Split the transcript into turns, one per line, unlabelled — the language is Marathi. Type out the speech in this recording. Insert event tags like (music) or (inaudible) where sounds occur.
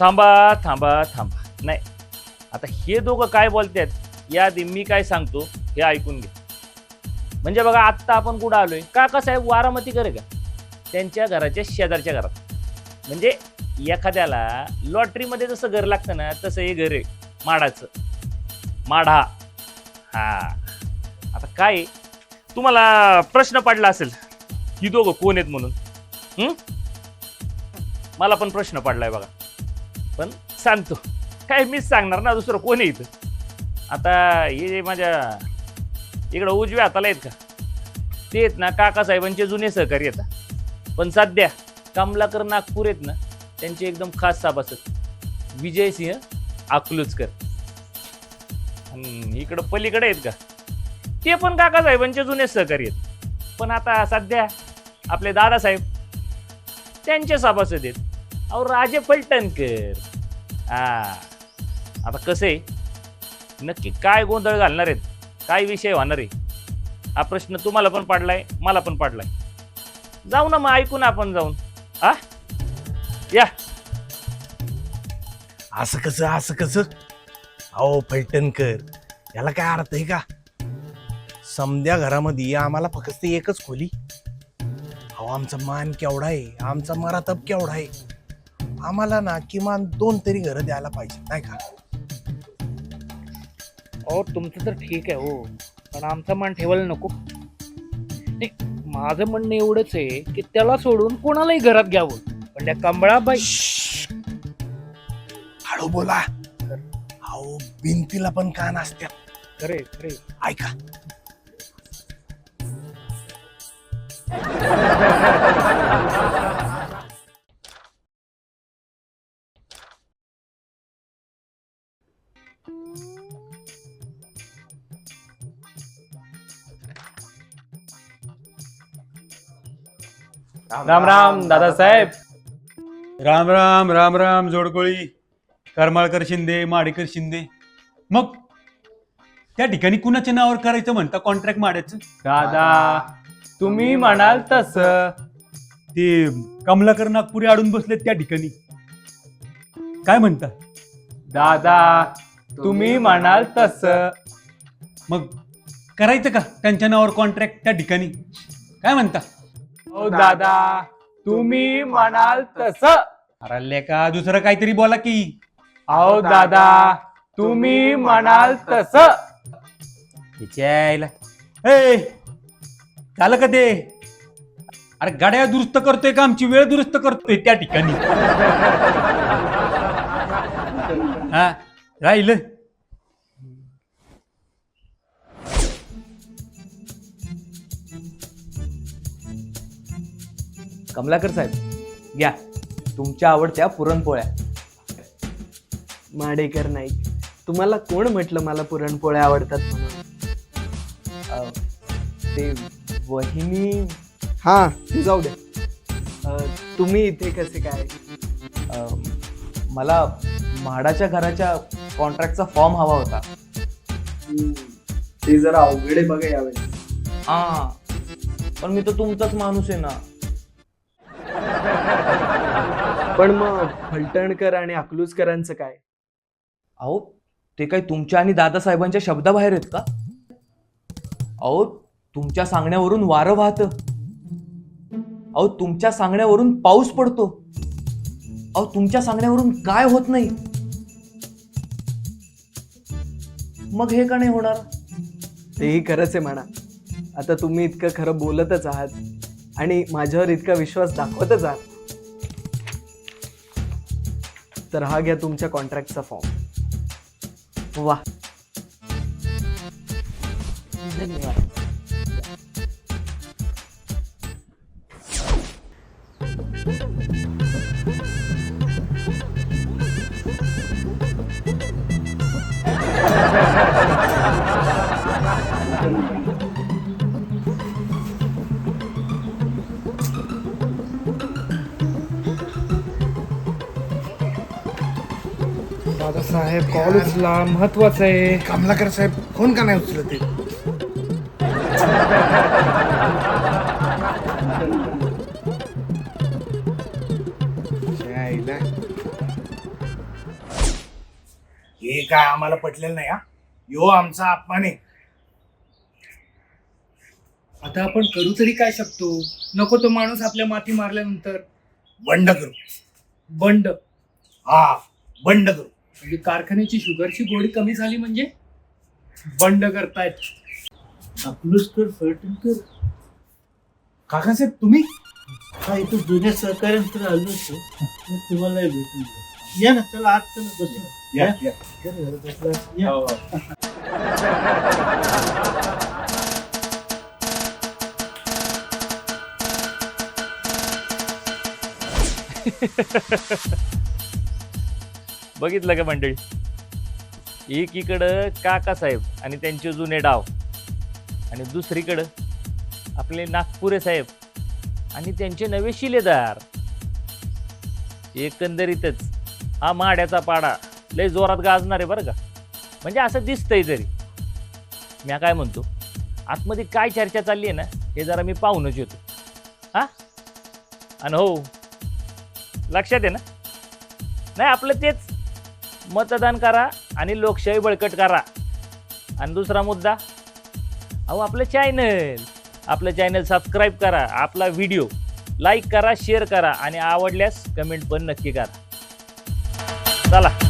थांबा थांबा थांबा. नाही. आता हे दोघं काय बोलतात याआधी मी काय सांगतो हे ऐकून घे. म्हणजे बघा आत्ता आपण कुठं आलोय? काका साहेब वारामती करे का? त्यांच्या घराच्या शेजारच्या घरात. म्हणजे एखाद्याला लॉटरीमध्ये जसं घर लागतं ना तसं हे घर आहे माडाचं. माढा. हा. आता काय तुम्हाला प्रश्न पडला असेल ही दोघं कोण आहेत म्हणून? मला पण प्रश्न पडलाय बघा. पण सांगतो. काय मीच सांगणार ना दुसरं कोणी इथं? आता हे माझ्या इकडं उजव्या हाताला आहेत का? ते आहेत ना काकासाहेबांचे जुने सहकारी येतात पण सध्या कमलाकर नागपूर आहेत ना त्यांचे एकदम खास सभासद. विजयसिंह अकलूजकर. आणि इकडं पलीकडे आहेत का? ते पण काकासाहेबांचे जुने सहकारी आहेत. पण आता सध्या आपले दादासाहेब त्यांचे सभासद आहेत. अहो राजे फलटणकर. हा. आता कसं आहे? नक्की काय गोंधळ घालणार आहेत? काय विषय होणार आहे? हा प्रश्न तुम्हाला पण पाडलाय मला पण पाडलाय. जाऊ ना मग ऐकू ना आपण जाऊन. हा? या.
असं कसं असं कसं? अहो फलटणकर याला काय अर्थ आहे का? समद्या घरामध्ये आम्हाला फक्त एकच खोली. अहो आमचा मान केवढा आहे? आमचा मरातप केवढा आहे? आम्हाला ना किमान दोन तरी घरं द्यायला पाहिजे नाही का?
अहो तुमचं तर ठीक आहे हो पण आमचा मान ठेवायला नको. नाही माझं म्हणणं एवढंच आहे की त्याला सोडून कोणालाही घरात घ्यावं पण त्या कमळाबाई
श्श्श. हळू बोला. अहो भिंतीला पण कान असतात
खरे खरे
ऐका.
राम राम दादासाहेब
राम राम राम राम जोडकोळी. करमाळकर शिंदे माडेकर शिंदे. मग त्या ठिकाणी कुणाच्या नावावर करायचं म्हणता कॉन्ट्रॅक्ट माड्याचं?
दादा तुम्ही म्हणाल तस.
ते कमलाकर नागपुरी अडून बसलेत त्या ठिकाणी. काय म्हणता?
दादा तुम्ही म्हणाल तस.
मग करायचं का? त्यांच्या नावावर कॉन्ट्रॅक्ट त्या ठिकाणी. काय म्हणता?
हो दादा. तुम्ही म्हणाल तस.
अरे का? दुसरं काहीतरी बोला की.
अहो दादा. तुम्ही म्हणाल तस.
यायला ए झालं का ते? अरे गाड्या दुरुस्त करतोय का? आमची वेळ दुरुस्त करतोय त्या ठिकाणी. (laughs) हा? राहिलं.
कमलाकर साहेब घ्या तुमच्या आवडत्या पुरणपोळ्या.
माडेकर नाईक तुम्हाला कोण म्हटलं मला पुरणपोळ्या आवडतात म्हणून?
ते वहिनी
हा ते जाऊ दे. अं, तुम्ही इथे कसे काय?
अं, मला म्हाडाच्या घराच्या कॉन्ट्रॅक्टचा फॉर्म हवा होता.
ते जरा अवघडे बघा यावेळेस
हा. पण मी तर तुमचाच माणूस आहे ना.
पण मग फलटणकर आणि अकलूजकरांचं काय?
अहो ते काही तुमच्या आणि दादासाहेबांच्या शब्दाबाहेर आहेत का? अहो तुमच्या सांगण्यावरून वारं वाहतं. अहो तुमच्या सांगण्यावरून पाऊस पडतो. अहो तुमच्या सांगण्यावरून काय होत नाही? मग हे का नाही होणार?
तेही खरंच आहे म्हणा. आता तुम्ही इतकं खरं बोलतच आहात आणि माझ्यावर इतका विश्वास दाखवतच आहात. तर हा घ्या तुमच्या कॉन्ट्रॅक्टचा फॉर्म. वा.
धन्यवाद.
दादासाहेब कॉलेजला महत्वाचं आहे.
कमलाकर साहेब फोन का नाही उचलत ते? काय आम्हाला पटलेलं नाही हा. यो आमचा अपमान आहे.
आता आपण करू तरी काय शकतो? नको तो माणूस आपल्या माती मारल्यानंतर.
बंड करू.
बंड.
हा बंड करू.
म्हणजे कारखान्याची शुगरची गोडी कमी झाली म्हणजे? बंड करतायत.
अकलूसकर फलटणकर
काका साहेब तुम्ही?
हा इथं जुन्या सहकार्यांकडे आलो होतो. मग तुम्हाला भेटून. या ना चला आज चला बसू
या,
बसला. या.
बघितलं का मंडळी? एकीकडं काका साहेब आणि त्यांचे जुने डाव. आणि दुसरीकडं आपले नागपुरे साहेब आणि त्यांचे नवे शिलेदार. एकंदरीतच हा माड्याचा पाडा. लय जोरात गाजणार आहे बरं का. म्हणजे असं दिसतंय तरी. मी काय म्हणतो? आतमध्ये काय चर्चा चालली आहे ना हे जरा मी पाहूनच येतो. हा? आणि हो. लक्षात आहे ना? नाही आपलं तेच. मतदान करा आणि लोकशाही बळकट करा. आणि दुसरा मुद्दा. अहो आपलं चॅनल आपलं चॅनल सबस्क्राईब करा. आपला व्हिडिओ लाईक करा शेअर करा आणि आवडल्यास कमेंट पण नक्की करा. चला